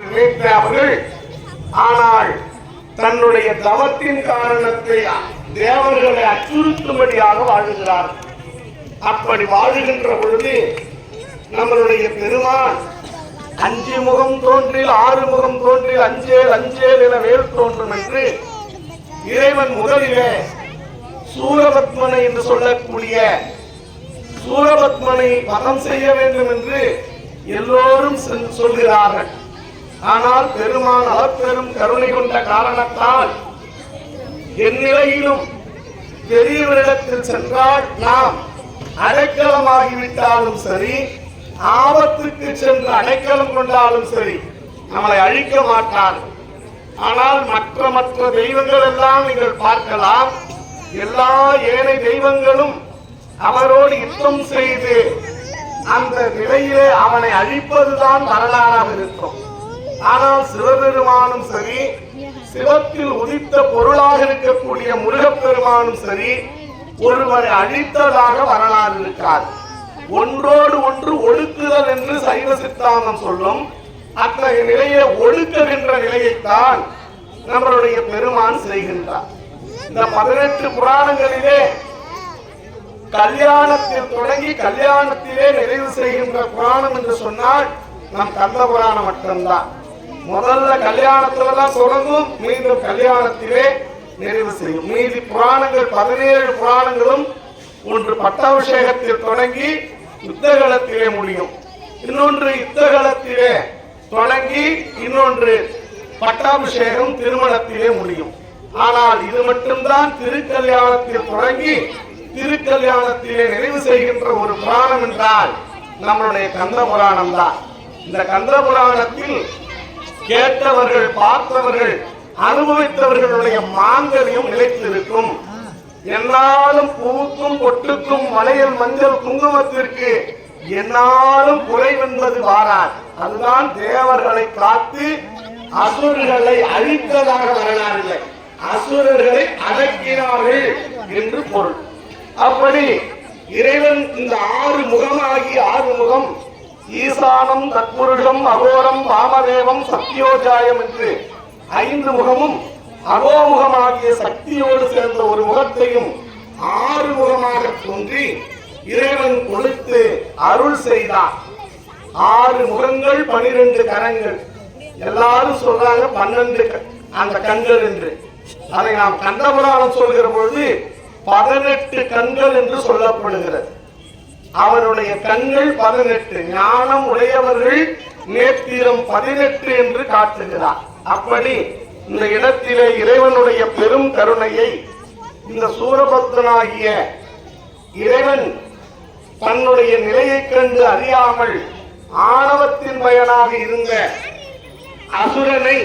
நினைத்த அவர்கள் ஆனால் தன்னுடைய தவத்தின் காரணத்தை தேவர்களை அச்சுறுத்தும்படியாக வாழுகிறார்கள். அப்படி வாழுகின்ற பொழுது நம்மளுடைய பெருமான் அஞ்சு முகம் தோன்றில் ஆறு முகம் தோன்றில் அஞ்சேல் அஞ்சேல் என வேல் தோன்றும் என்று இறைவன் முதலிலே சூரபத்மனை என்று சொல்லக்கூடிய சூரபத்மனை வதம் செய்ய வேண்டும் என்று எல்லோரும் சொல்கிறார்கள். ஆனால் பெருமான் அளப்பெரும் கருணை கொண்ட காரணத்தால் என் நிலையிலும் பெரியவரிடத்தில் சென்றால் நாம் அடைக்கலமாகிவிட்டாலும் சரி ஆபத்துக்கு சென்று அடைக்கலம் கொண்டாலும் சரி நம்மளை அழிக்க மாட்டான் ஆனால் மற்ற மற்ற தெய்வங்கள் எல்லாம் நீங்கள் பார்க்கலாம். எல்லா ஏழை தெய்வங்களும் அவரோடு யுத்தம் செய்து அந்த நிலையிலே அவனை அழிப்பதுதான் வரலாறாக இருக்கும். ஆனால் சிவபெருமானும் சரி சிவத்தில் உதித்த பொருளாக இருக்கக்கூடிய முருகப்பெருமானும் சரி ஒருவரை அழித்ததாக வரலாறு இருக்காது. ஒன்றோடு ஒன்று ஒடுக்குதல் என்று சைவ சித்தாந்தம் சொல்லும். அத்தகைய நிலையை ஒடுக்குகின்ற நிலையைத்தான் நம்மளுடைய பெருமான் செய்கின்றார். இந்த பதினெட்டு புராணங்களிலே கல்யாணத்தில் தொடங்கி கல்யாணத்திலே நிறைவு செய்கின்ற புராணம் என்று சொன்னால் நம் கந்த புராணம் மட்டும்தான். முதல்ல கல்யாணத்துல தான் தொடங்கும் மீண்டும் கல்யாணத்திலே நிறைவு செய்யும். மீதி புராணங்கள் பதினேழு புராணங்களும் ஒன்று பட்டாபிஷேகத்தில் தொடங்கி யுத்தகலத்திலே முடியும். இன்னொன்று யுத்தகலத்திலே தொடங்கி இன்னொன்று பட்டாபிஷேகம் திருமணத்திலே முடியும். ஆனால் இது மட்டும்தான் திருக்கல்யாணத்தில் தொடங்கி திருக்கல்யாணத்திலே நிறைவு செய்கின்ற ஒரு புராணம் என்றால் நம்மளுடைய கந்த புராணம் தான் இந்த கந்த புராணத்தில் கேட்டவர்கள் பார்த்தவர்கள் அனுபவித்தவர்களுடைய மாங்கல்யம் நிலைத்திருக்கும். என்னாலும் பூக்கும் பொட்டுக்கும் மலையில் மஞ்சள் குங்குமத்திற்கு என்னாலும் குறைவென்பது வாரார். அதுதான் தேவர்களை காத்து அசுரர்களை அழித்ததாக வரலாறதில்லை அசுரர்களை அடக்கினார்கள் என்று பொருள். அப்படி இறைவன் இந்த ஆறு முகமாகி ஆறு முகம் ஈசானம் தத்புருஷம் அகோரம் வாமதேவம் சத்யோஜாயம் என்று ஐந்து முகமும் அகோமுகமாகிய சக்தியோடு சேர்ந்த ஒரு முகத்தையும் ஆறு முகமாக தோன்றி இறைவன் கொடுத்து அருள் செய்தார். ஆறு முகங்கள் பனிரெண்டு கரங்கள். எல்லாரும் சொல்றாங்க பன்னெண்டு க- அந்த கண்கள் என்று. அதை நாம் கண்டபுராணம் சொல்கிற பொழுது பதினெட்டு கண்கள் என்று சொல்லப்படுகிறது. அவருடைய கண்கள் பதினெட்டு ஞானம் உடையவர்கள் நேத்திரம் பதினெட்டு என்று காட்டுகிறார். அப்படி இந்த இடத்திலே இறைவனுடைய பெரும் கருணையை இந்த சூரபக்தனாகிய இறைவன் தன்னுடைய நிலையைக் கண்டு அறியாமல் ஆணவத்தின் பயனாக இருந்த அசுரனை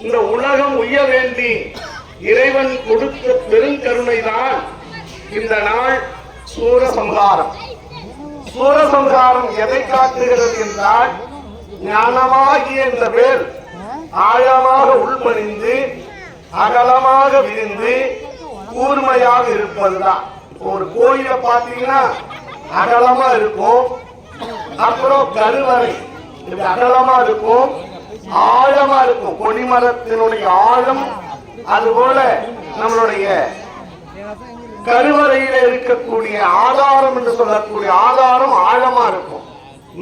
இந்த உலகம் உய்ய வேண்டி இறைவன் கொடுத்த பெருங்கருணைதான் இந்த நாள் சூரசம்ஹாரம். சூரசம்ஹாரம் எதை காட்டுகிறது என்றால் ஞானமாகிய இந்த வேல் ஆழமாக உள்மணிந்து அகலமாக விரிந்து கூர்மையாக இருப்பதுதான். ஒரு கோயில பாத்தீங்கன்னா அகலமா இருக்கும். அப்புறம் கருவறை இது அகலமா இருக்கும். ஆழமா இருக்கும். கொடிமரத்தினுடைய ஆழம் அதுபோல நம்மளுடைய கருவறையில இருக்கக்கூடிய ஆதாரம் என்று சொல்லக்கூடிய ஆதாரம் ஆழமா இருக்கும்.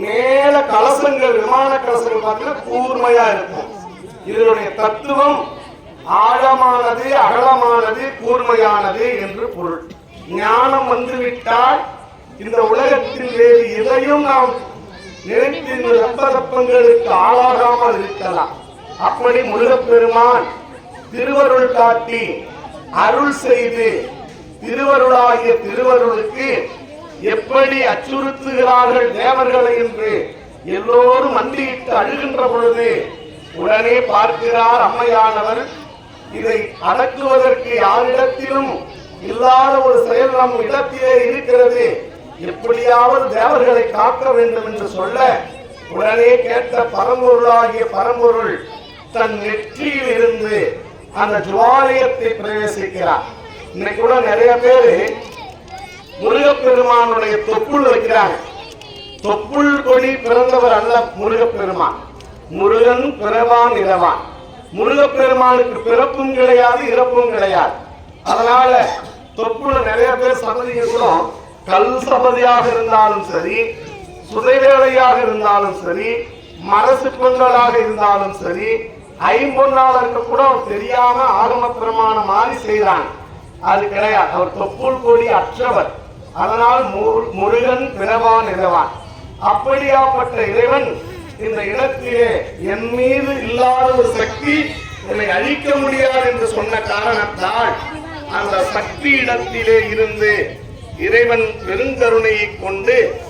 மேல கலசங்கள் விமான கலசங்கள் பார்த்தீங்கன்னா கூர்மையா இருக்கும். இதனுடைய தத்துவம் ஆழமானது அகலமானது கூர்மையானது என்று பொருள். ஞானம் வந்துவிட்டால் இந்த உலகத்தில் வேறு எதையும் நாம் நினைத்து இந்த ரப்பதப்பங்களுக்கு ஆளாகாமல் இருக்கலாம். அப்படி முருகப்பெருமான் திருவருள் காட்டி அருள் செய்து திருவருளாகிய திருவருளுக்கு எப்படி அச்சுறுத்துகிறார்கள் தேவர்களை என்று எல்லோரும் மண்டியிட்டு அழுகின்ற பொழுது உடனே பார்க்கிறார் அம்மையானவர் இதை அடக்குவதற்கு யாரிடத்திலும் இல்லாத ஒரு செயல் நம் இடத்திலே இருக்கிறது. எப்படியாவது தேவர்களை காக்க வேண்டும் என்று சொல்ல உடனே கேட்ட பரம்பொருளாகிய பரம்பொருள் தன் நெற்றியில் இருந்து அந்த ஜுவாலயத்தை பிரவேசிக்கிறார். இன்னைக்கு கூட நிறைய பேரு முருகப்பெருமானுடைய தொப்புள் வைக்கிறாங்க. தொப்புள் கொடி பிறந்தவர் அல்ல முருகப்பெருமான். முருகன் பிறவான் இரவான் முருகப்பெருமானுக்கு பிறப்பும் கிடையாது இறப்பும் கிடையாது. அதனால தொப்புல நிறைய பேர் சன்னதிங்க கூட கல் சபதியாக இருந்தாலும் சரி சுதைவேளையாக இருந்தாலும் சரி மரசிற்பங்களாக இருந்தாலும் சரி ஐம்பொன்னாளருக்கு கூட அவர் தெரியாம ஆகம பிரமாணம் மாதிரி செய்கிறாங்க அது கிடையாது. அவர் தொப்புள் கொடி அற்றவர். அதனால் மு- முருகன் பிறவான் இறைவான் அப்படியாப்பட்ட இறைவன் இந்த இடத்திலே என் மீது இல்லாத ஒரு சக்தி என்னை அழிக்க முடியாது என்று சொன்ன காரணத்தால் அந்த சக்தி இடத்திலே இருந்து இறைவன் பெருங்கருணையை கொண்டு